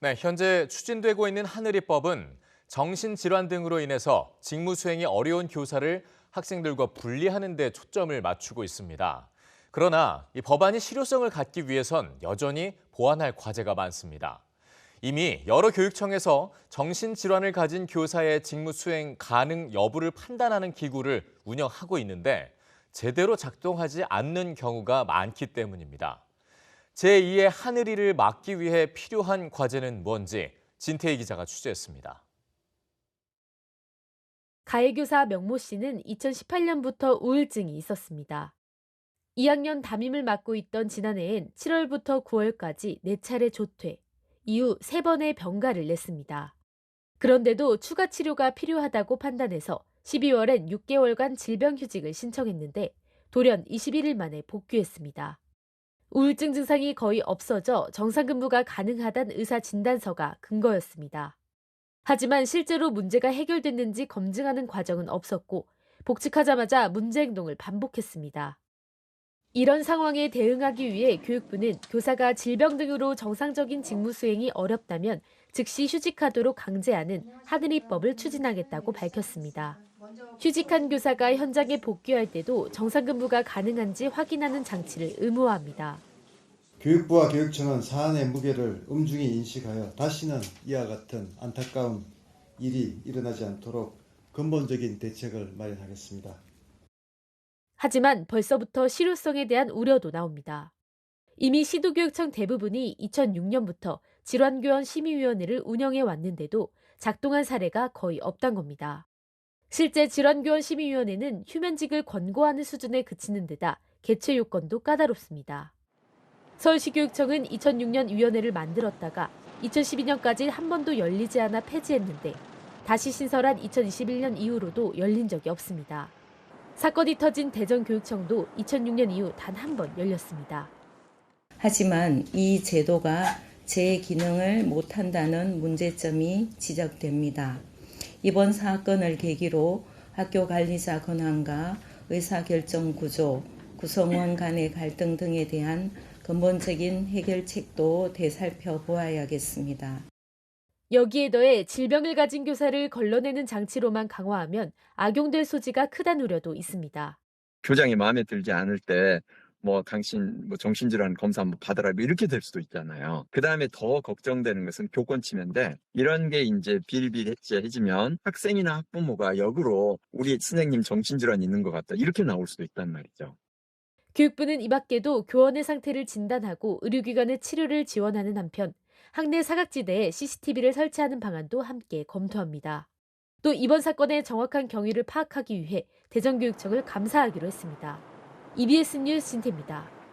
네, 현재 추진되고 있는 하늘이법은 정신질환 등으로 인해서 직무 수행이 어려운 교사를 학생들과 분리하는 데 초점을 맞추고 있습니다. 그러나 이 법안이 실효성을 갖기 위해선 여전히 보완할 과제가 많습니다. 이미 여러 교육청에서 정신질환을 가진 교사의 직무 수행 가능 여부를 판단하는 기구를 운영하고 있는데 제대로 작동하지 않는 경우가 많기 때문입니다. 제2의 하늘이를 막기 위해 필요한 과제는 뭔지 진태희 기자가 취재했습니다. 가해교사 명모 씨는 2018년부터 우울증이 있었습니다. 2학년 담임을 맡고 있던 지난해엔 7월부터 9월까지 4차례 조퇴, 이후 3번의 병가를 냈습니다. 그런데도 추가 치료가 필요하다고 판단해서 12월엔 6개월간 질병 휴직을 신청했는데 돌연 21일 만에 복귀했습니다. 우울증 증상이 거의 없어져 정상근무가 가능하단 의사 진단서가 근거였습니다. 하지만 실제로 문제가 해결됐는지 검증하는 과정은 없었고 복직하자마자 문제 행동을 반복했습니다. 이런 상황에 대응하기 위해 교육부는 교사가 질병 등으로 정상적인 직무 수행이 어렵다면 즉시 휴직하도록 강제하는 하늘이법을 추진하겠다고 밝혔습니다. 휴직한 교사가 현장에 복귀할 때도 정상근무가 가능한지 확인하는 장치를 의무화합니다. 교육부와 교육청은 사안의 무게를 엄중히 인식하여 다시는 이와 같은 안타까운 일이 일어나지 않도록 근본적인 대책을 마련하겠습니다. 하지만 벌써부터 실효성에 대한 우려도 나옵니다. 이미 시도교육청 대부분이 2006년부터 질환교원 심의위원회를 운영해 왔는데도 작동한 사례가 거의 없단 겁니다. 실제 질환교원 심의위원회는 휴면직을 권고하는 수준에 그치는 데다 개최 요건도 까다롭습니다. 서울시교육청은 2006년 위원회를 만들었다가 2012년까지 한 번도 열리지 않아 폐지했는데 다시 신설한 2021년 이후로도 열린 적이 없습니다. 사건이 터진 대전교육청도 2006년 이후 단 한 번 열렸습니다. 하지만 이 제도가 제 기능을 못한다는 문제점이 지적됩니다. 이번 사건을 계기로 학교 관리자 권한과 의사결정 구조, 구성원 간의 갈등 등에 대한 근본적인 해결책도 되살펴 보아야겠습니다. 여기에 더해 질병을 가진 교사를 걸러내는 장치로만 강화하면 악용될 소지가 크다는 우려도 있습니다. 교장이 마음에 들지 않을 때 뭐 당신 뭐 정신질환 검사 한번 받으라 뭐 이렇게 될 수도 있잖아요. 그 다음에 더 걱정되는 것은 교권 침해인데 이런 게 이제 비일비재해지면 학생이나 학부모가 역으로 우리 선생님 정신질환 있는 것 같다 이렇게 나올 수도 있단 말이죠. 교육부는 이 밖에도 교원의 상태를 진단하고 의료기관의 치료를 지원하는 한편 학내 사각지대에 CCTV를 설치하는 방안도 함께 검토합니다. 또 이번 사건의 정확한 경위를 파악하기 위해 대전교육청을 감사하기로 했습니다. EBS 뉴스 진태입니다.